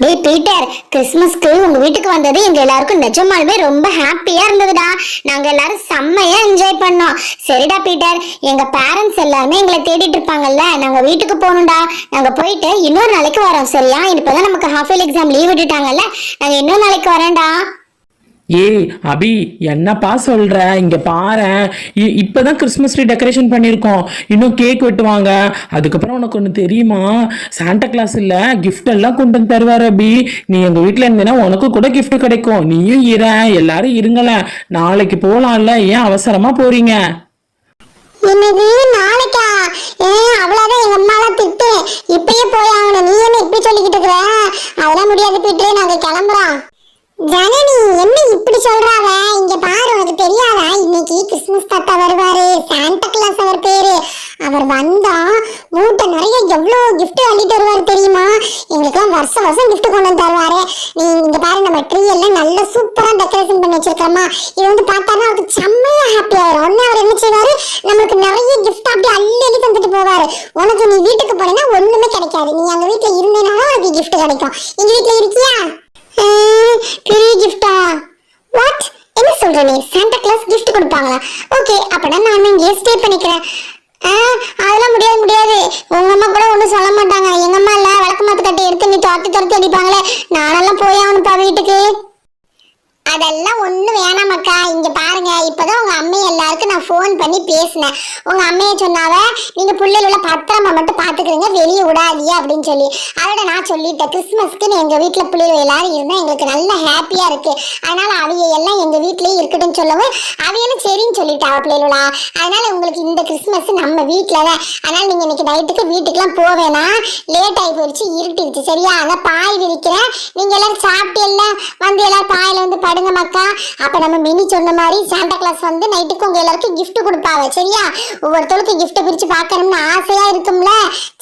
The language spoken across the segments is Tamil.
டேய் பீட்டர் கிறிஸ்மஸ்க்கு உங்க வீட்டுக்கு வந்தது எங்க எல்லாருக்கும் நிஜமாலுமே ரொம்ப ஹாப்பியா இருந்ததுடா. நாங்க எல்லாரும் செம்மையா என்ஜாய் பண்ணோம். சரிடா பீட்டர். எங்க பேரண்ட்ஸ் எல்லாருமே எங்களை தேடிட்டு இருப்பாங்கல்ல நாங்க வீட்டுக்கு போகணும்டா. நாங்க போயிட்டு இன்னொரு நாளைக்கு வரோம் சரியா? இப்பதான் நமக்கு ஹாஃப் இயர் எக்ஸாம் லீவ் விட்டுட்டாங்கல்ல நாங்க இன்னொரு நாளைக்கு வரேன்டா. ஏய் அபி என்னப்பா சொல்ற? இங்க பாரேன். இ- இப்பதான் கிறிஸ்மஸ் ட்ரீ டெக்கரேஷன் பண்ணியிருக்கோம். இன்னும் கேக் வெட்டுவாங்க. அதுக்கப்புறம் உனக்கு ஒன்று தெரியுமா? சாண்டா கிளாஸ் இல்ல கிஃப்ட் எல்லாம் கொண்டு வந்து தருவார் அபி. நீ எங்க வீட்டில் இருந்தீங்கன்னா உனக்கு கூட கிஃப்ட் கிடைக்கும். நீயும் இர எல்லாரும் இருங்களேன் நாளைக்கு போலாம்ல. ஏன் அவசரமா போறீங்க? என்னது? நாளைக்கா? ஏன் அவ்வளவுதான் எங்க அம்மா திட்டு. இப்பயே போய் ஆகணும். நீ என்ன இப்படி சொல்லிக்கிட்டு இருக்கிற அதெல்லாம் முடியாது பீட்டர். நாங்க கிளம்புறோம். ஜனனி என்ன இப்படி சொல்றாவ? இங்க பாரு உனக்கு தெரியாதா? இன்னைக்கு கிறிஸ்மஸ் தாத்தா வருவாரு. சாண்டா கிளாஸ் அவர் பேரு. அவர் வந்தா மூட்டை நிறைய எவ்வளவு கிஃப்ட் அள்ளிட்டு வருவாரு தெரியுமா? எங்களுக்குலாம் வருஷம் வருஷம் கிஃப்ட் கொண்டு வந்து தருவாரு. நீ இங்க பாரு நம்ம ட்ரீ எல்லாம் நல்ல சூப்பரா டெக்கரேஷன் பண்ணி வச்சிருக்கோமா இது வந்து பார்த்தானா அவருக்கு செம்மையா ஹாப்பி ஆயிரும். உடனே அவர் என்ன செய்வாரு? நம்மளுக்கு நிறைய கிஃப்ட் அப்படியே அள்ளி அள்ளி தந்துட்டு போவாரு. உனக்கு நீ வீட்டுக்கு போனீங்கன்னா ஒண்ணுமே கிடைக்காது. நீ அங்க வீட்டுல இருந்தேனாலும் உனக்கு கிஃப்ட் கிடைக்கும். எங்க வீட்டுல இருக்கியா? பெரிய கிஃப்டா வாட் என்ன சொல்ற நீ? சாண்டா கிளாஸ் கிஃப்ட் கொடுப்பாங்களா? ஓகே அப்பனா நான் இங்கேயே ஸ்டே பண்ணிக்கிறேன். அதெல்லாம் முடியாது முடியாது. உங்க அம்மா கூட ஒன்றும் சொல்ல மாட்டாங்க. எங்க அம்மா இல்ல விளக்கு மாத்து கட்டி எடுத்து நீ துரத்தி துரத்தி அடிப்பாங்களே. நானெல்லாம் போய் ஆகணும்ப்பா வீட்டுக்கு. அதெல்லாம் ஒண்ணும் வேணாமக்கா இங்க பாரு. இப்பதான் உங்க அம்மை எல்லாருக்கும் நான் ஃபோன் பண்ணி பேசினேன். உங்க அம்மையை சொன்னாவ நீங்க பிள்ளைகள பத்திரமா மட்டும் பாத்துக்கிறீங்க வெளியே விடாதீங்க அப்படின்னு சொல்லி. அதோட நான் சொல்லிட்டேன் கிறிஸ்மஸ்க்கு எங்க வீட்டுல பிள்ளைகள் எல்லாரும் இருந்தா எங்களுக்கு நல்ல ஹாப்பியா இருக்கு. அதனால அவைய எல்லாம் எங்க வீட்லயே இருக்கட்டும்னு சொல்லவும் அவையெல்லாம் சரின்னு சொல்லிட்டா பிள்ளைகளா அதனால உங்களுக்கு இந்த கிறிஸ்மஸ் நம்ம வீட்டுல தான். அதனால நீங்க இன்னைக்கு நைட்டுக்கு வீட்டுக்குலாம் போவேனா? லேட் ஆகி போயிடுச்சு இருட்டிடுச்சு. சரியா? அதான் பாய் விரிக்கிறேன் நீங்க எல்லாரும் சாப்பிட்டு எல்லாம் வந்து எல்லாரும் பாயில வந்து படுங்க மக்கா அப்ப நம்ம மினி சொன்ன மாதிரி சாண்டா கிளாஸ் வந்து நைட்டுக்கு உங்க எல்லாருக்கும் கிஃப்ட் கொடுப்பாங்க சரியா? ஒவ்வொருத்தருக்கும் கிஃப்ட் பிரிச்சு பார்க்கணும்னு ஆசையா இருக்கும்ல?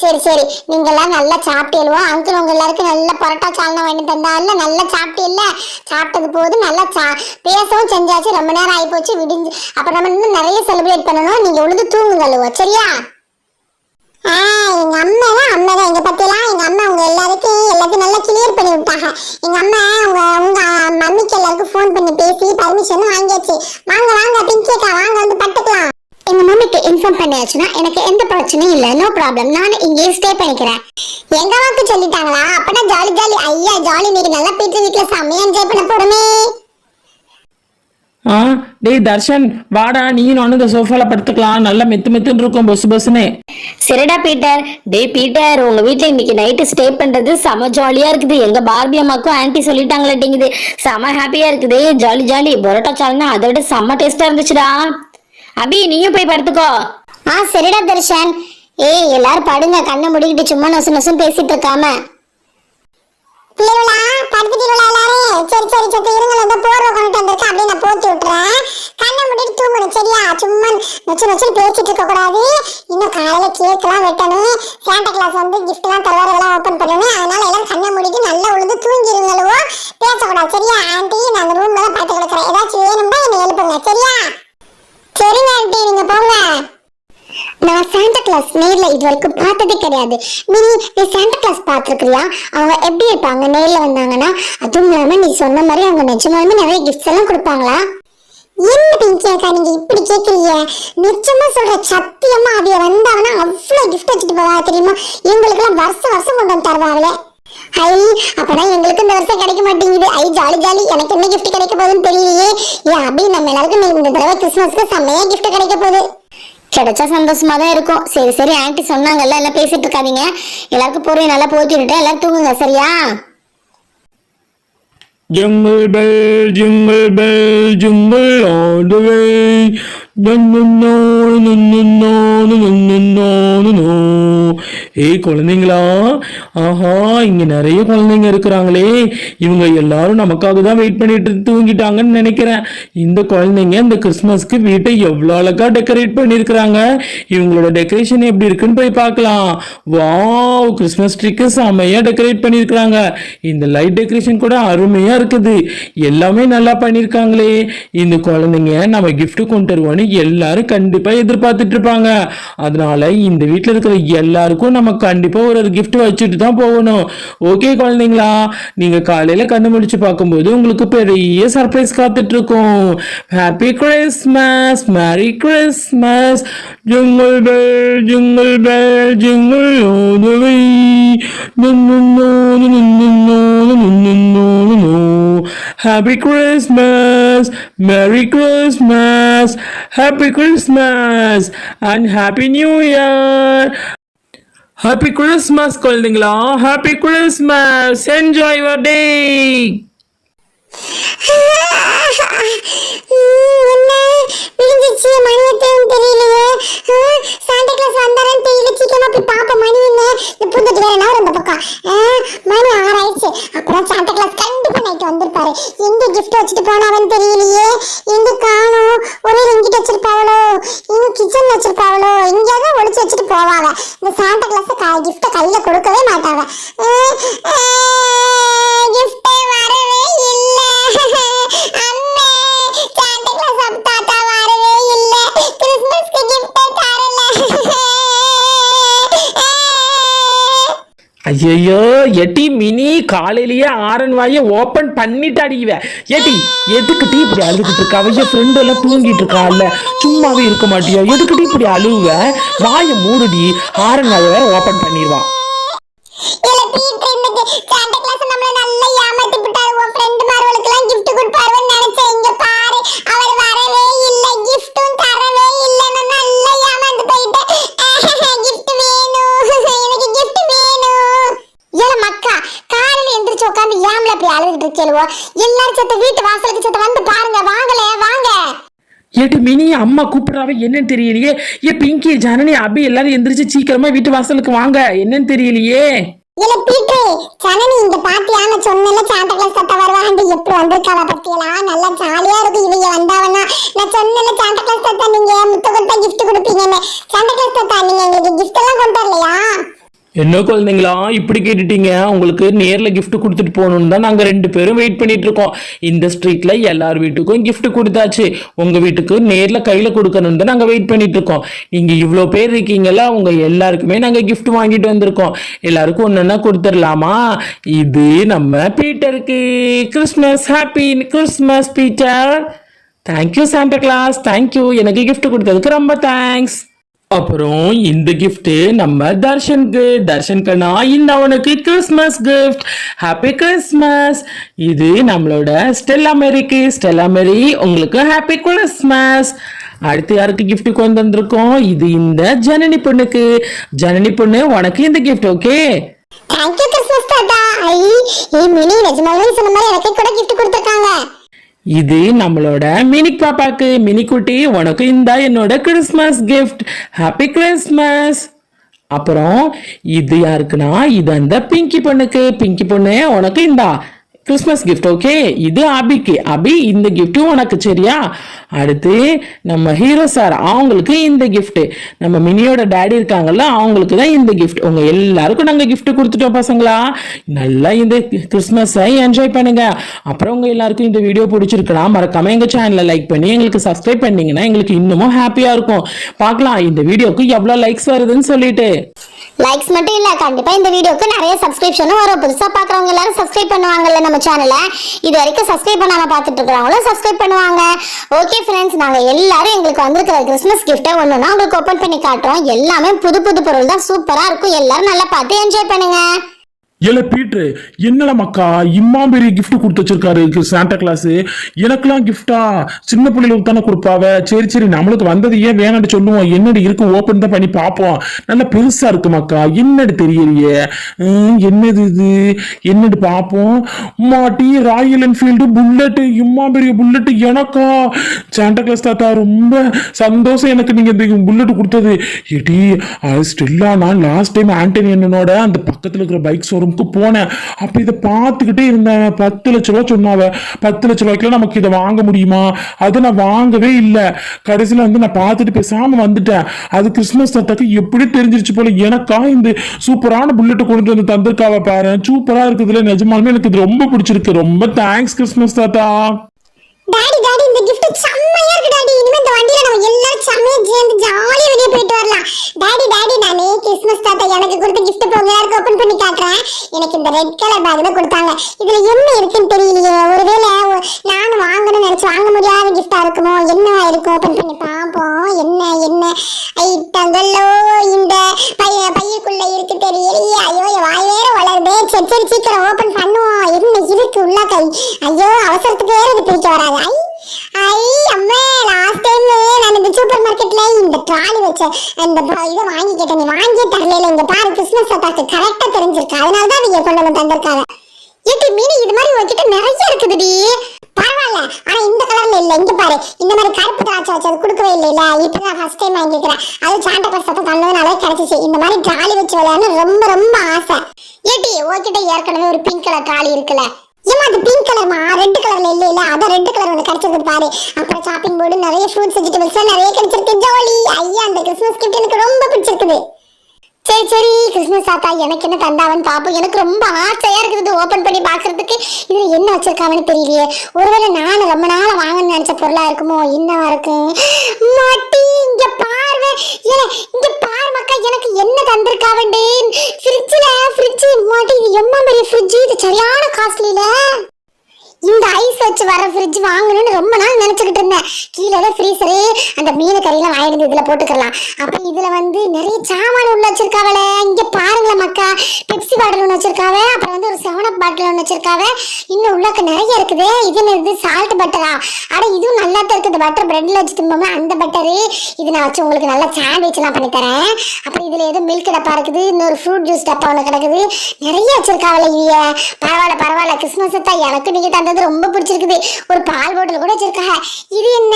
சரி சரி. நீங்க எல்லாம் நல்லா சாப்பிட்டு எழுவோம் அங்கிள் உங்க எல்லாருக்கும் நல்ல பரோட்டா சால்னா வாங்கி தந்தால நல்லா சாப்பிட்டு இல்ல சாப்பிட்டது போது நல்லா சா பேசவும் செஞ்சாச்சு. ரொம்ப நேரம் ஆகி போச்சு விடிஞ்சு. அப்ப நம்ம இன்னும் நிறைய செலிப்ரேட் பண்ணணும். நீங்க உழுது தூங்குங்க சரியா? ஆ, எங்க அம்மா தான் அம்மா தான் எங்க பத்தியெல்லாம் எங்க அம்மா உங்க எல்லாருக்கும் எங்க அம்மா உங்க உங்க மம்மிக்கு எல்லாருக்கும் ஃபோன் பண்ணி பேசி பர்மிஷன் வாங்கியாச்சு. வாங்க வாங்க பிங்கேக்கா வாங்க வந்து பட்டுக்கலாம் எங்க மம்மிக்கு இன்ஃபார்ம் பண்ணியாச்சுன்னா எனக்கு எந்த பிரச்சனையும் இல்ல நோ ப்ராப்ளம் நான் இங்கேயே ஸ்டே பண்ணிக்கிறேன். எங்க அம்மாக்கு சொல்லிட்டாங்களா? அப்பனா ஜாலி ஜாலி ஐயா ஜாலி நீங்க நல்லா பீட்டு வீட்டுல. செம்மையா என்ஜாய் பண்ண போடுமே ஆ? டேய் தர்ஷன் வாடா நீயும் நானும் இந்த சோஃபால படுத்துக்கலாம். நல்லா மெத்து மெத்துன்னு இருக்கும் பஸ் பஸ்ஸுன்னு சரிடா பீட்டர். டேய் பீட்டர் உங்க வீட்ல இன்னைக்கு நைட்டு ஸ்டே பண்றது செம ஜாலியா இருக்குது. எங்க பார்பி அம்மாக்கும் ஆன்ட்டி சொல்லிட்டாங்களேட்டிங்குது செம ஹாப்பியா இருக்குது. ஜாலி ஜாலி பரோட்டா சால்னா அதை விட செம்ம டேஸ்டா இருந்துச்சுடா. அபி நீயும் போய் படுத்துக்கோ. ஆ சரிடா தர்ஷன். ஏய் எல்லாரும் படுங்க. கண்ணை முடிக்கிட்டு சும்மா நொசு நொசுன்னு பேசிட்டு இருக்காம. பிள்ளைகளா படுத்துட்டீங்களா எல்லாரும்? சரி சரி சரி இருங்க இந்த போர்வை கொண்டு வந்திருக்கேன் அப்படியே நான் போத்தி விட்டுறேன். கண்ணை மூடிட்டு தூங்கணும் சரியா? சும்மா நொச்சு நொச்சு பேசிட்டு இருக்க கூடாது. இன்னும் காலையில கேக்லாம் வெட்டணும். சாண்டா கிளாஸ் வந்து கிஃப்ட் எல்லாம் தருவார் எல்லாம் ஓப்பன் பண்ணணும். அதனால எல்லாம் கண்ணை மூடிட்டு நல்லா உழுது தூங்கிருங்களோ பேசக்கூடாது சரியா ஆண்டி நான் அந்த ரூம்ல தான் பார்த்து கிடக்குறேன் ஏதாச்சும் வேணும்னா என்னை எழுப்புங்க சரியா சரிங்க ஆண்டி நீங்க போங்க நான் சாண்டா கிளாஸ் நேர்ல இது வரைக்கும் பார்த்ததே கிடையாது. மினி நீ சாண்டா கிளாஸ் பார்த்துருக்குறியா? அவங்க எப்படி இருப்பாங்க? நேரில் வந்தாங்கன்னா அதுவும் இல்லாம நீ சொன்ன மாதிரி அவங்க நிஜமாலுமே நிறைய கிஃப்ட்ஸ் எல்லாம் கொடுப்பாங்களா? என்ன பிங்கி அக்கா நீங்க இப்படி கேக்குறீங்க? நிச்சயமா சொல்ற சத்தியமா அவைய வந்தாங்கன்னா அவ்வளவு கிஃப்ட் வச்சுட்டு போவா தெரியுமா? எங்களுக்கெல்லாம் வருஷம் வருஷம் கொண்டு வந்து தருவாங்களே. ஐ அப்பனா எங்களுக்கு இந்த வருஷம் கிடைக்க மாட்டேங்குது. ஐ ஜாலி ஜாலி. எனக்கு என்ன கிஃப்ட் கிடைக்க போகுதுன்னு தெரியலையே. ஏன் அப்படி நம்ம எல்லாருக்கும் இந்த தடவை கிறிஸ்மஸ்க்கு செம்மையா கிஃப்ட் கிடைக்க போகுது. கிடைச்சா சந்தோஷமா தான் இருக்கும். சரி சரி ஆன்ட்டி சொன்னாங்கல்ல எல்லாம் பேசிட்டு இருக்காதீங்க. எல்லாருக்கும் பொருள் நல்லா போத்தி விட்டு எல்லாரும் தூங்குங்க சரியா? Jingle bell, jingle bell, jingle all the way. ஏய் குழந்தைங்களா? ஆஹா இங்க நிறைய குழந்தைங்க இருக்கிறாங்களே. இவங்க எல்லாரும் நமக்காக தான் வெயிட் பண்ணிட்டு தூங்கிட்டாங்கன்னு நினைக்கிறேன். இந்த குழந்தைங்க இந்த கிறிஸ்மஸ்க்கு வீட்டை எவ்வளோ அழகா டெக்கரேட் பண்ணியிருக்கிறாங்க. இவங்களோட டெக்கரேஷன் எப்படி இருக்குன்னு போய் பார்க்கலாம். வா கிறிஸ்மஸ் ட்ரீக்கு செமையா டெக்கரேட் பண்ணியிருக்கிறாங்க. இந்த லைட் டெக்கரேஷன் கூட அருமையா இருக்குது. எல்லாமே நல்லா பண்ணியிருக்காங்களே. இந்த குழந்தைங்க நம்ம கிஃப்ட் கொண்டு வருவோன்னு அப்படின்னு எல்லாரும் கண்டிப்பா எதிர்பார்த்துட்டு இருப்பாங்க அதனால இந்த வீட்டில் இருக்கிற எல்லாருக்கும் நம்ம கண்டிப்பா ஒரு ஒரு வச்சுட்டு தான் போகணும். ஓகே குழந்தைங்களா? நீங்க காலையில கண்ணு முடிச்சு பார்க்கும்போது உங்களுக்கு பெரிய சர்ப்ரைஸ் காத்துட்டு இருக்கும் happy Christmas merry Christmas Jingle bell jingle bell jingle all the way. No, no, no, no, no, no, no, no, no, no, no, no. Happy Christmas, Merry Christmas, Happy Christmas, and Happy New Year. Happy Christmas, குழந்தைங்களா Happy Christmas, enjoy your day. விழுந்துச்சு மணி எத்தனைன்னு தெரியலையே. சாண்டா கிளாஸ் வந்தாரன்னு தெரியல. சீக்கிரமா போய் பாப்போம் மணி என்ன? இந்த பூந்தொட்டி வேற நவர் பக்கம்? மணி ஆறாயிடுச்சு. அப்புறம் சாண்டா கிளாஸ் கண்டிப்பா நைட்டு வந்திருப்பாரு. எங்க கிஃப்ட் வச்சுட்டு போனாவன்னு தெரியலையே. எங்க காணோம் ஒரே ரிங்கிட் வச்சிருப்பாவளோ? எங்க கிச்சன்ல வச்சிருப்பாவளோ? எங்கேயாவது ஒழிச்சு வச்சுட்டு போவாங்க இந்த சாண்டா கிளாஸ் கிஃப்ட கையில கொடுக்கவே மாட்டாங்க கிஃப்டே வரவே இல்ல அம்மே சாண்டா கிளாஸ் அப்ப தாத்தா வரவே இல்ல கிறிஸ்மஸ்க்கு கிஃப்ட் தரல ஐயோ எட்டி மினி காலையிலேயே ஆரன் வாயை ஓபன் பண்ணிட்டாடி எட்டி ஏட்டி டீ இப்படி அழுதுகிட்டு இருக்கா? அவ ஃப்ரெண்டு எல்லாம் தூங்கிட்டு இருக்காள்ல சும்மாவே இருக்க மாட்டியா? டீ இப்படி அழுவ? வாயை மூடுடி. ஆரன் வாயை வேற ஓபன் பண்ணிடுவா இருக்கேளுவோ எல்லாரும் சத்த வீட்டு வாசலுக்கு சத்த வந்து பாருங்க வாங்கல வாங்க. ஏட்டி மினி அம்மா கூப்பிடுறாவ என்னன்னு தெரியலையே. ஏ பிங்கி ஜனனி அபி எல்லாரும் எந்திரிச்சு சீக்கிரமா வீட்டு வாசலுக்கு வாங்க. என்னன்னு தெரியலையே. இல்ல பீட்ரு ஜனனி இந்த பாத்தியா நான் சொன்னல சாண்டா கிளாஸ் தாத்தா வருவாங்க எப்படி வந்திருக்காவ நல்லா ஜாலியா இருக்கு இவங்க வந்தாவனா. நான் சொன்னல சாண்டா கிளாஸ் தாத்தா நீங்க முத்த கொடுத்தா கிஃப்ட் கொடுப்பீங்கன்னு. சாண்டா கிளாஸ் தாத்தா நீங்க எங்களுக்கு கிஃப்ட் எல்லாம் கொண்டு வரலையா? என்ன குழந்தைங்களா? இப்படி கேட்டுட்டீங்க. உங்களுக்கு நேரில் கிஃப்ட் கொடுத்துட்டு போகணும்னு தான் நாங்கள் ரெண்டு பேரும் வெயிட் பண்ணிட்டு இருக்கோம். இந்த ஸ்ட்ரீட்ல எல்லார் வீட்டுக்கும் கிஃப்ட் கொடுத்தாச்சு. உங்க வீட்டுக்கு நேரில் கையில் கொடுக்கணும்னு தான் நாங்கள் வெயிட் பண்ணிட்டு இருக்கோம். நீங்கள் இவ்வளோ பேர் இருக்கீங்கல்ல உங்க எல்லாருக்குமே நாங்கள் கிஃப்ட் வாங்கிட்டு வந்திருக்கோம். எல்லாருக்கும் ஒன்னொன்னா கொடுத்துடலாமா? இது நம்ம பீட்டருக்கு. Christmas happy Christmas Peter. Thank you Santa Claus thank you எனக்கு கிஃப்ட் கொடுத்ததுக்கு ரொம்ப தேங்க்ஸ் அப்புறம் இந்த கிஃப்ட் நம்ம தர்ஷனுக்கு. தர்ஷன் இந்த அவனுக்கு கிறிஸ்மஸ் கிஃப்ட் ஹாப்பி கிறிஸ்மஸ் இது நம்மளோட ஸ்டெல்லா மேரிக்கு ஸ்டெல்லா மேரி உங்களுக்கு ஹாப்பி கிறிஸ்மஸ் அடுத்து யாருக்கு கிஃப்ட் கொண்டு வந்திருக்கோம்? இது இந்த ஜனனி பொண்ணுக்கு. ஜனனி பொண்ணு உனக்கு இந்த கிஃப்ட் ஓகே தேங்க்யூ கிறிஸ்மஸ் தாத்தா. ஐ ஏ மினி நிஜமாவே சொன்ன மாதிரி எனக்கு கூட கிஃப்ட் கொடுத்துருக்காங்க இது நம்மளோட மினிக் பாப்பாக்கு மினிக்குட்டி உனக்கு இந்த என்னோட கிறிஸ்மஸ் கிஃப்ட் ஹாப்பி கிறிஸ்மஸ் அப்புறம் இது யாருக்குன்னா இது அந்த பிங்கி பொண்ணுக்கு. பிங்கி பொண்ணு உனக்கு இந்தா. கிறிஸ்மஸ் கிஃப்ட் ஓகே இது அபிக்கு. அபி இந்த கிஃப்ட்டும் உனக்கு சரியா? அடுத்து நம்ம ஹீரோ சார் அவங்களுக்கு இந்த கிஃப்ட்டு நம்ம மினியோட டேடி இருக்காங்கல்ல அவங்களுக்கு தான் இந்த கிஃப்ட் உங்க எல்லாருக்கும் நாங்கள் கிஃப்ட் கொடுத்துட்டோம் பசங்களா? நல்லா இந்த கிறிஸ்மஸை என்ஜாய் பண்ணுங்க. அப்புறம் உங்க எல்லாருக்கும் இந்த வீடியோ பிடிச்சிருக்கலாம். மறக்காம எங்க சேனலை லைக் பண்ணி எங்களுக்கு சப்ஸ்கிரைப் பண்ணீங்கன்னா எங்களுக்கு இன்னமும் ஹாப்பியா இருக்கும். பார்க்கலாம் இந்த வீடியோக்கு எவ்வளோ லைக்ஸ் வருதுன்னு சொல்லிட்டு. லைக்ஸ் மட்டும் இல்ல கண்டிப்பா இந்த வீடியோக்கு நிறைய சப்ஸ்கிரிப்ஷனும் வரும். புதுசா பாக்குறவங்க எல்லாரும் சப்ஸ்கிரைப் பண்ணுவாங்கல்ல நம்ம சேனலை இது வரைக்கும் சப்ஸ்கிரைப் பண்ணாமல் பார்த்துட்டு இருக்கிறவங்களும் சப்ஸ்கிரைப் பண்ணுவாங்க. ஓகே ஃப்ரெண்ட்ஸ் நாங்கள் எல்லாரும் எங்களுக்கு வந்திருக்கிற கிறிஸ்மஸ் கிஃப்ட்டை ஒன்றுன்னா உங்களுக்கு ஓப்பன் பண்ணி காட்டுறோம். எல்லாமே புது புது பொருள் தான் சூப்பராக இருக்கும். எல்லாரும் நல்லா பார்த்து என்ஜாய் பண்ணுங்க. இல்லை பீட்ரு என்னடா மக்கா இம்மா பெரிய கிஃப்ட் கொடுத்து வச்சிருக்காரு சாண்டா கிளாஸ் எனக்கெல்லாம் கிஃப்டா சின்ன பிள்ளைகளுக்கு தானே கொடுப்பாவ? சரி சரி நம்மளுக்கு வந்தது ஏன் வேணாம்னு சொல்லுவோம். என்னடி இருக்கு? ஓப்பன் தான் பண்ணி பார்ப்போம். நல்லா பெருசா இருக்கு மக்கா. என்னடி தெரியலையே? என்னது இது? என்னடி பார்ப்போம்? மாட்டி ராயல் என்ஃபீல்டு புல்லட்டு இம்மா பெரிய புல்லட்டு எனக்கா? சாண்டா கிளாஸ் தாத்தா ரொம்ப சந்தோஷம் எனக்கு நீங்க இந்த புல்லட் கொடுத்தது. எடி அது ஸ்டில்லா நான் லாஸ்ட் டைம் ஆண்டனி என்னோட அந்த பக்கத்தில் இருக்கிற பைக் ரூமுக்கு போனேன். அப்போ இதை பார்த்துக்கிட்டே இருந்தேன். பத்து லட்ச ரூபா சொன்னாவ. பத்து லட்ச ரூபாய்க்குலாம் நமக்கு இதை வாங்க முடியுமா? அதை நான் வாங்கவே இல்லை. கடைசியில வந்து நான் பார்த்துட்டு பேசாம வந்துட்டேன். அது கிறிஸ்மஸ் தாத்தாக்கு எப்படி தெரிஞ்சிருச்சு போல எனக்கா இந்த சூப்பரான புல்லெட்டை கொண்டு வந்து தந்திருக்காவ பாரு. சூப்பராக இருக்குதுல நிஜமாலுமே எனக்கு இது ரொம்ப பிடிச்சிருக்கு. ரொம்ப தேங்க்ஸ் கிறிஸ்மஸ் தாத்தா. டாடி டாடி இந்த கிஃப்ட் செம்மையா இருக்கு டாடி இனிமே இந்த வண்டியில நம்ம எல்லாரும் செம்மையா சேர்ந்து ஜாலியா வெளியே போயிட்டு வரலாம். டாடி டாடி நானே கிறிஸ்மஸ் தாத்தா எனக்கு கொடுத்த கிஃப்ட் இப்போ எல்லாருக்கும் ஓபன் பண்ணி காட்டுறேன். எனக்கு இந்த ரெட் கலர் பேக்ல கொடுத்தாங்க. இதுல என்ன இருக்குன்னு தெரியலையே. ஒருவேளை நானும் வாங்கணும்னு நினைச்சு வாங்க முடியாத கிஃப்டா இருக்குமோ? என்னவா இருக்கும் ஓபன் பண்ணி பார்ப்போம். என்ன என்ன ஐட்டங்களோ இந்த பைய பையக்குள்ள இருக்கு தெரியலையே. ஐயோ என் வாய் வேற வளருதே. சரி சரி சீக்கிரம் ஓபன் பண்ணுவோம். என்ன இருக்கு உள்ள கை ஐயோ அவசரத்துக்கு வேற பிரிக்க வராது. ஐ ஐ அம்மா லாஸ்ட் டைம் நான் இந்த சூப்பர் மார்க்கெட்ல இந்த ட்ராலி வச்ச அந்த ப- இதை வாங்கி கேட்டேன். நீ வாங்கி தரல இங்க பாரு கிறிஸ்மஸ் தாத்தாக்கு கரெக்டா தெரிஞ்சிருக்கு. அதனால தான் நீங்க கொண்டு வந்து தந்திருக்காங்க. ஏட்டி மீனி இது மாதிரி உங்ககிட்ட நிறைய இருக்குதுடி பரவாயில்ல. ஆனா இந்த கலர்ல இல்ல. இங்க பாரு இந்த மாதிரி கருப்பு திராட்சை வச்சு அது கொடுக்கவே இல்லை இல்ல இப்போ நான் ஃபர்ஸ்ட் டைம் வாங்கிக்கிறேன் அது சாண்டா கிளாஸ் சத்தம் தந்ததுனால கிடைச்சிச்சு. இந்த மாதிரி ட்ராலி வச்சு விளையாடணும் ரொம்ப ரொம்ப ஆசை. ஏட்டி உங்ககிட்ட ஏற்கனவே ஒரு பிங்க் கலர் ட்ராலி இருக்குல்ல. ஏமா அது பிங்க் கலர்மா ரெட் கலர்ல இல்ல இல்ல. அத ரெட் கலர் ஒன்று கிடைச்சிருக்கு பாரு. அப்புறம் ஷாப்பிங் போர்டு நிறைய ஃப்ரூட்ஸ் வெஜிடபிள்ஸ் நிறைய கிடைச்சிருக்கு. ஜாலி ஐயா அந்த கிறிஸ்மஸ் கிஃப்ட் எனக்கு ரொம்ப பிடிச்சிருக்குது. சரி சரி. கிறிஸ்மஸ் தாத்தா எனக்கு என்ன தந்தாவன் பாப்போம். எனக்கு ரொம்ப ஆசையா இருக்குது. ஓபன் பண்ணி பாக்குறதுக்கு இதுல என்ன வச்சிருக்காங்கன்னு தெரியலையே. ஒருவேளை நானும் ரொம்ப நாளா வாங்கணும்னு நினைச்ச பொருளா இருக்குமோ? என்னவா இருக்கு? மாட்டி இங்க பார்வை இங்க எனக்கு என்ன தந்திருக்காவண்டே ஃப்ரிட்ஜில் ஃப்ரிட்ஜ் மாட்டி இது எம்மா பெரிய ஃப்ரிட்ஜ் இது சரியான காஸ்ட்லில இந்த ஐஸ் வச்சு வர ஃப்ரிட்ஜ் வாங்கணும்னு ரொம்ப நாள் நினச்சிக்கிட்டு இருந்தேன். கீழே தான் ஃப்ரீசரு அந்த மீன் கறியெல்லாம் வாங்கிட்டு இதுல போட்டுக்கலாம். அப்போ இதுல வந்து நிறைய சாமான உள்ள வச்சிருக்காவல இங்க பாருங்களேன் மக்கா. பெப்சி பாட்டில் ஒன்று வச்சிருக்காவ அப்புறம் வந்து ஒரு செவனப் பாட்டில் ஒன்று வச்சிருக்காவ. இன்னும் உள்ளக்க நிறைய இருக்குது. இது என்னது? சால்ட் பட்டரா ஆனால் இதுவும் நல்லா தான் இந்த பட்டர் பிரெட்ல வச்சு திம்போம்ல அந்த பட்டரு இது நான் வச்சு உங்களுக்கு நல்லா சாண்ட்விச்லாம் பண்ணி தரேன். அப்புறம் இதுல எதுவும் மில்க் டப்பா இருக்குது இன்னொரு ஃப்ரூட் ஜூஸ் டப்பா ஒன்று கிடக்குது. நிறைய வச்சிருக்காவல இவிய பரவாயில்ல பரவாயில்ல. கிறிஸ்மஸ் தான் எனக்கு நீங்க தந்தது ரொம்ப பிடிச்சிருக்குது. ஒரு பால் பாட்டில் கூட வச்சிருக்காங்க. இது என்ன?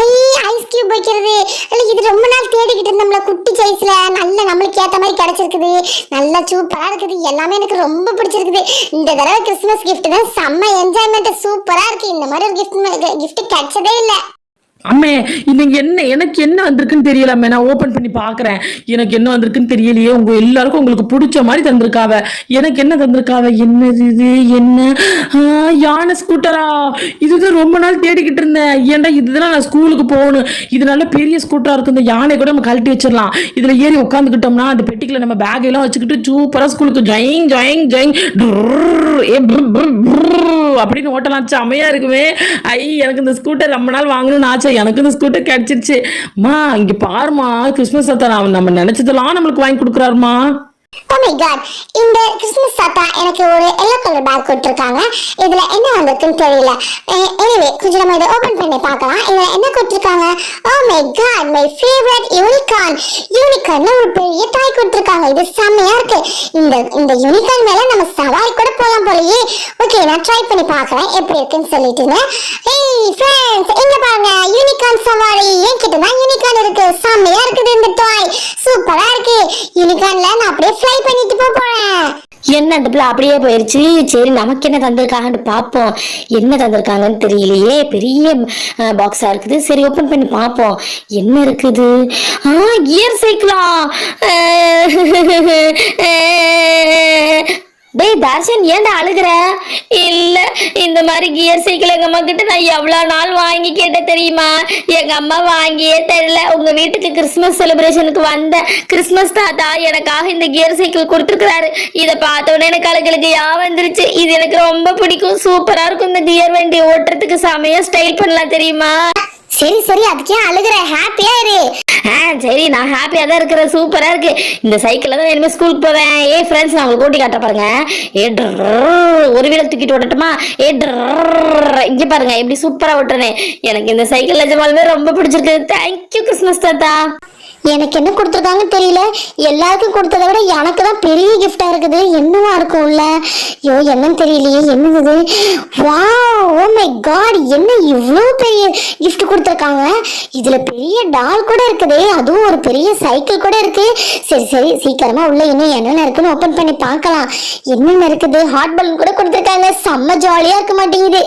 ஐ ஐஸ் கியூப் வைக்கிறது. இல்லை இது ரொம்ப நாள் தேடிக்கிட்டு இருந்தோம்ல குட்டி சைஸ்ல நல்ல நம்மளுக்கு ஏத்த மாதிரி கிடைச்சிருக்குது. நல்லா சூப்பரா இருக்குது. எல்லாமே எனக்கு ரொம்ப பிடிச்சிருக்குது. இந்த தடவை கிறிஸ்மஸ் கிஃப்ட் தான் செம்ம என்ஜாய்மெண்ட் சூப்பரா இருக்கு. இந்த மாதிரி ஒரு கிஃப்ட் கிஃப்ட் கிடைச்சதே இல்லை. அம்மே இன்னைக்கு என்ன எனக்கு என்ன வந்திருக்குன்னு தெரியல அம்மே. நான் ஓபன் பண்ணி பாக்குறேன் எனக்கு என்ன வந்திருக்குன்னு தெரியலையே. உங்க எல்லாருக்கும் உங்களுக்கு பிடிச்ச மாதிரி தந்திருக்காவ. எனக்கு என்ன தந்திருக்காவ? என்னது இது? என்ன? யானை ஸ்கூட்டரா இதுதான் ரொம்ப நாள் தேடிக்கிட்டு இருந்தேன். ஏன்டா இதுதான் நான் ஸ்கூலுக்கு போகணும். இது நல்ல பெரிய ஸ்கூட்டரா இருக்கு இந்த யானை கூட நம்ம கழட்டி வச்சிடலாம். இதுல ஏறி உட்காந்துக்கிட்டோம்னா அந்த பெட்டிக்குள்ள நம்ம பேக் எல்லாம் வச்சுக்கிட்டு சூப்பரா ஸ்கூலுக்கு ஜொயிங் ஜொயிங் ஜொயிங் அப்படின்னு ஓட்டலாம் செமையா இருக்குமே. ஐ எனக்கு இந்த ஸ்கூட்டர் ரொம்ப நாள் வாங்கணும்னு ஆச்சு எனக்கு இந்த ஸ்கூட்டர் கிடைச்சிருச்சு. மா இங்க பாருமா கிறிஸ்மஸ் தாத்தா நம்ம நினைச்சதெல்லாம் நம்மளுக்கு வாங்கி கொடுக்குறாருமா? Oh இந்த கிறிஸ்மஸ் தாத்தா எனக்கு ஒரு எல்லோ கலர் பேக் கொடுத்துருக்காங்க. இதுல என்ன வந்திருக்குன்னு தெரியல. எனிவே கொஞ்சம் நம்ம இதை ஓபன் பண்ணி பார்க்கலாம். இதுல என்ன கொடுத்துருக்காங்க? ஓ my god my favourite unicorn யூனிகார்ன்ல ஒரு பெரிய தாய் கொடுத்துருக்காங்க. இது செம்மையா இருக்கு. இந்த இந்த யூனிகார்ன் மேல நம்ம சவாரி கூட போலாம் போலயே. ஓகே நான் ட்ரை பண்ணி பார்க்கறேன். எப்படி இருக்குன்னு சொல்லிட்டுங்க. ஏய் ஃப்ரெண்ட்ஸ் இங்க பாருங்க. யூனிகார்ன் சவாரி. என்கிட்ட தான் யூனிகார்ன் இருக்கு. செம்மையா இருக்குது இந்த டாய் சூப்பரா இருக்கு. யூனிகார்ன்ல நான் அப்படியே ஃப்ளை பண்ணிட்டு போக போறேன். என்ன அந்த பிள்ளை அப்படியே போயிருச்சு? சரி நமக்கு என்ன தந்திருக்காங்கன்னு பார்ப்போம். என்ன தந்திருக்காங்கன்னு தெரியலையே. பெரிய பாக்ஸா இருக்குது. சரி ஓப்பன் பண்ணி பார்ப்போம். என்ன இருக்குது? ஆ கியர் சைக்கிளா டேய் தர்ஷன் ஏன்டா அழுகுற? இல்ல இந்த மாதிரி கியர் சைக்கிள் எங்க அம்மா கிட்ட நான் எவ்வளவு நாள் வாங்கி கேட்டேன் தெரியுமா? எங்க அம்மா வாங்கியே தெரியல உங்க வீட்டுக்கு கிறிஸ்மஸ் செலிப்ரேஷனுக்கு வந்த கிறிஸ்மஸ் தாத்தா எனக்காக இந்த கியர் சைக்கிள் கொடுத்துருக்காரு இதை பார்த்த உடனே எனக்கு அழுகளுக்கு யா வந்துருச்சு. இது எனக்கு ரொம்ப பிடிக்கும். சூப்பரா இருக்கும் இந்த கியர் வண்டி. ஓட்டுறதுக்கு செமையா ஸ்டைல் பண்ணலாம் தெரியுமா? சரி சரி அதுக்கே அழுகுற. ஹாப்பியா இரு. ஆ சரி நான் ஹாப்பியாக தான் இருக்கிறேன். சூப்பராக இருக்கு. இந்த சைக்கிளில் தான் இனிமேல் ஸ்கூலுக்கு போவேன். ஏ ஃப்ரெண்ட்ஸ் நான் உங்களுக்கு ஓட்டி காட்ட பாருங்க. ஏ ஒரு வீல தூக்கிட்டு ஓட்டட்டுமா ஏ drrrr, இங்க பாருங்க எப்படி சூப்பராக ஓட்டுறேன். எனக்கு இந்த சைக்கிள் நிஜமாலுமே ரொம்ப பிடிச்சிருக்கு. தேங்க்யூ கிறிஸ்மஸ் தாத்தா. எனக்கு என்ன கொடுத்துருக்காங்கன்னு தெரியல. எல்லாருக்கும் கொடுத்ததை விட எனக்கு தான் பெரிய கிஃப்டா இருக்குது. என்னவா இருக்கும் உள்ள? ஐயோ என்னன்னு தெரியலையே என்னது? வா ஓ மை காட் என்ன இவ்வளோ பெரிய கிஃப்ட் கொடுத்துருக்காங்க? இதுல பெரிய டால் கூட இருக்குது. அதுவும் ஒரு பெரிய சைக்கிள் கூட இருக்கு. சரி சரி சீக்கிரமா உள்ள இன்னும் என்னென்ன இருக்குன்னு ஓபன் பண்ணி பார்க்கலாம். என்னென்ன இருக்குது? ஹாட் பலூன் கூட கொடுத்துருக்காங்க. செம்ம ஜாலியா இருக்க மாட்டேங்குது.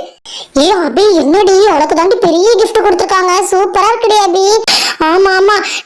ஏ அபி என்னடி? உனக்கு தாண்டி பெரிய கிஃப்ட் கொடுத்துருக்காங்க. சூப்பரா இருக்குடி அபி.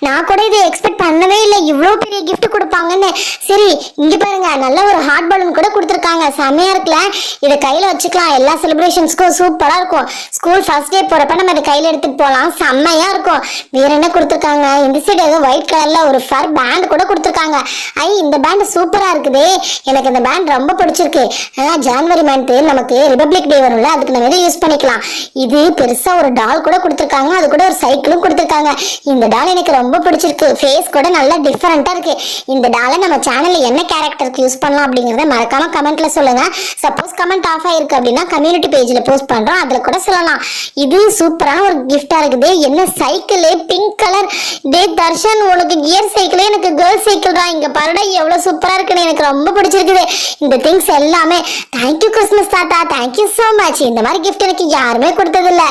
நான் கூட இதை எக்ஸ்பெக்ட் பண்ணவே இல்லை. இவ்வளோ பெரிய கிஃப்ட் கொடுப்பாங்கன்னு. சரி இங்க பாருங்க. நல்ல ஒரு ஹார்ட் பலூன் கூட கொடுத்துருக்காங்க. செமையா இருக்குல்ல? இதை கையில வச்சுக்கலாம். எல்லா செலிப்ரேஷன்ஸ்க்கும் சூப்பரா இருக்கும். ஸ்கூல் ஃபர்ஸ்ட் டே போறப்ப நம்ம இதை கையில எடுத்துட்டு போகலாம். செம்மையா இருக்கும். வேற என்ன கொடுத்துருக்காங்க? இந்த சைடு ஏதோ ஒயிட் கலர்ல ஒரு ஃபர் பேண்ட் கூட கொடுத்துருக்காங்க. ஐ இந்த பேண்ட் சூப்பரா இருக்குதே. எனக்கு இந்த பேண்ட் ரொம்ப பிடிச்சிருக்கு. அதான் ஜான்வரி மந்த் நமக்கு ரிபப்ளிக் டே வரும்ல. அதுக்கு நம்ம இதை யூஸ் பண்ணிக்கலாம். இது பெருசா ஒரு டால் கூட கொடுத்துருக்காங்க. அது கூட ஒரு சைக்கிளும் கொடுத்துருக்காங்க. இந்த டால் எனக்கு ரொம்ப ரொம்ப பிடிச்சிருக்கு. ஃபேஸ் கூட நல்லா டிஃப்ரெண்ட்டாக இருக்கு. இந்த டாலை நம்ம சேனல்ல என்ன கேரக்டருக்கு யூஸ் பண்ணலாம் அப்படிங்கிறத மறக்காம கமெண்ட்ல சொல்லுங்கள் சப்போஸ் கமெண்ட் ஆஃப் ஆயிருக்கு அப்படின்னா கம்யூனிட்டி பேஜில் போஸ்ட் பண்றோம். அதுல கூட சொல்லலாம். இது சூப்பரான ஒரு கிஃப்டா இருக்குது. என்ன சைக்கிள் பிங்க் கலர் டே தர்ஷன் உனக்கு கியர் சைக்கிளே எனக்கு கேர்ள் சைக்கிள் தான். இங்க பாருடா எவ்வளோ சூப்பரா இருக்குன்னு எனக்கு ரொம்ப பிடிச்சிருக்குது. இந்த திங்ஸ் எல்லாமே. தேங்க்யூ கிறிஸ்மஸ் தாத்தா. தேங்க்யூ ஸோ மச் இந்த மாதிரி கிஃப்ட் எனக்கு யாருமே கொடுத்ததில்ல.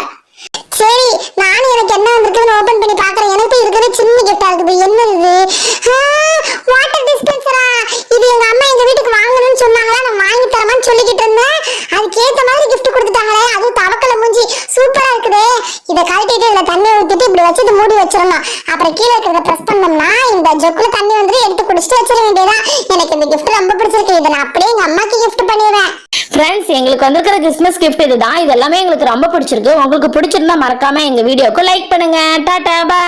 சரி நானும் எனக்கு என்ன வந்திருக்குன்னு ஓபன் பண்ணி பாக்குறேன் எனக்கு இது சின்ன என்னது இது வாட்டர் டிஸ்பென்சரா இது எங்க அம்மா எங்க வீட்டுக்கு வாங்கணும்னு சொன்னாங்களா? நான் வாங்கி தரமான்னு சொல்லிக்கிட்டு இருந்தேன். அதுக்கு ஏத்த மாதிரி கிஃப்ட் கொடுத்துட்டாங்களே. அதுவும் தவக்கல மூஞ்சி. சூப்பரா இருக்குதே. இதை கழட்டிட்டு இதுல தண்ணி ஊத்திட்டு இப்படி வச்சு மூடி வச்சிடணும். அப்புறம் கீழே இருக்கிறத பிரஸ் பண்ணோம்னா இந்த ஜொக்குல தண்ணி வந்து எடுத்து குடிச்சிட்டு வச்சிட வேண்டியதான் எனக்கு இந்த கிஃப்ட் ரொம்ப பிடிச்சிருக்கு. இதை நான் அப்படியே எங்க அம்மாக்கு கிஃப்ட் பண்ணிடுவேன். ஃப்ரெண்ட்ஸ் எங்களுக்கு வந்திருக்கிற கிறிஸ்மஸ் கிஃப்ட் இதுதான். இது எல்லாமே எங்களுக்கு ரொம்ப பிடிச்சிருக்கு. உங்களுக்கு பிடிச்சிருந்தா மறக்காம எங்க வீடியோக்கு லைக் பண்ணுங்க. டாடா பாய்